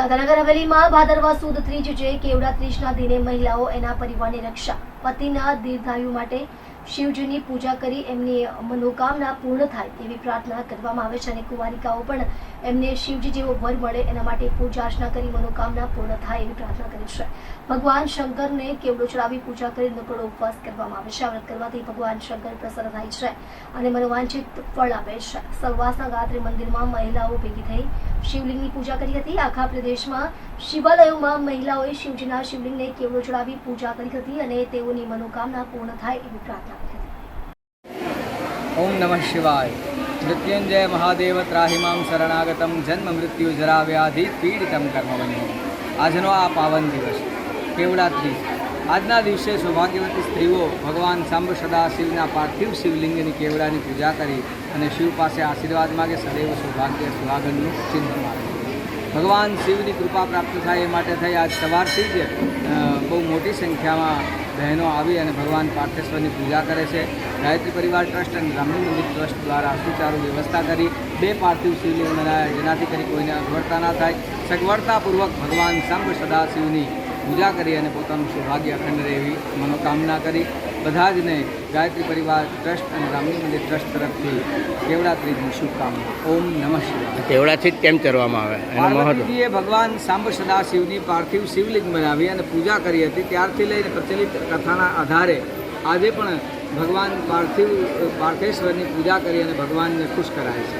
દાદાનગર હવેલીમાં ભાદરવા સુદ ત્રીજ જે કેવડા ત્રીજના દિને મહિલાઓ એના પરિવારની રક્ષા. પતિના દીર્ઘાયુ માટે શિવજીની પૂજા કરી એમની મનોકામના પૂર્ણ થાય તેવી પ્રાર્થના કરવામાં આવે છે અને કુંવારિકાઓ પણ એમને શિવજી જેવો વર મળે એના માટે પૂજા અર્ચના કરી મનોકામના પૂર્ણ થાય એવી પ્રાર્થના કરે છે. ભગવાન શંકરને કેવડો ચડાવી પૂજા કરી નકળો ઉપવાસ કરવામાં આવે છે. આ વ્રત કરવાથી ભગવાન શંકર પ્રસન્ન થાય છે અને મનોવાંછિત ફળ આપે છે. સૌવાસના ગાત્રે મંદિરમાં મહિલાઓ ભેગી થઈ શિવલિંગની પૂજા કરી હતી. આખા પ્રદેશમાં શિવાલયોમાં મહિલાઓએ શિવજીના શિવલિંગને કેવડો ચડાવી પૂજા કરી હતી અને તેઓની મનોકામના પૂર્ણ થાય એવી પ્રાર્થના ઓમ નમઃ શિવાય. મૃત્યુંજય મહાદેવ ત્રાહિમામ શરણાગતમ. જન્મ મૃત્યુ જરા વ્યાધિ પીડિતમ કર્મબંધો આજનો આ પાવન દિવસ. કેવડાત્રી આજના દિવસે સૌભાગ્યવતી સ્ત્રીઓ ભગવાન સાંબ સદા શિવના પાર્થિવ શિવલિંગની કેવડાની પૂજા કરી અને શિવ પાસે આશીર્વાદ માગે સદૈવ સૌભાગ્ય સુહાગનનું ચિહ્ન માગે. ભગવાન શિવની કૃપા પ્રાપ્ત થાય એ માટે થઈ આજ સવારથી જ બહુ મોટી સંખ્યામાં બહેનો આવી અને ભગવાન પાર્થેશ્વરની પૂજા કરે છે. ગાયત્રી પરિવાર ટ્રસ્ટ અને ગ્રામીણ મંદિર ટ્રસ્ટ દ્વારા સુચારુ વ્યવસ્થા કરી. બે પાર્થિવ શિવલિંગ બનાવ્યા જેનાથી કરી કોઈને અગવડતા ના થાય. સગવડતાપૂર્વક ભગવાન શંભ સદાશિવની પૂજા કરી અને પોતાનું સૌભાગ્ય અખંડ રહે એવી મનોકામના કરી. બધા જને ગાયત્રી પરિવાર ટ્રસ્ટ અને રામની મંદિર ટ્રસ્ટ તરફથી કેવડા ત્રીજની શુભકામના. ઓમ નમઃ શિવાય. કેવડાથી જ કેમ કરવામાં આવે? પાર્વતીજીએ ભગવાન સાંબ સદાશિવની પાર્થિવ શિવલિંગ બનાવી અને પૂજા કરી હતી. ત્યારથી લઈને પ્રચલિત કથાના આધારે આજે પણ ભગવાન પાર્થિવ પાર્થેશ્વરની પૂજા કરી અને ભગવાનને ખુશ કરાય છે.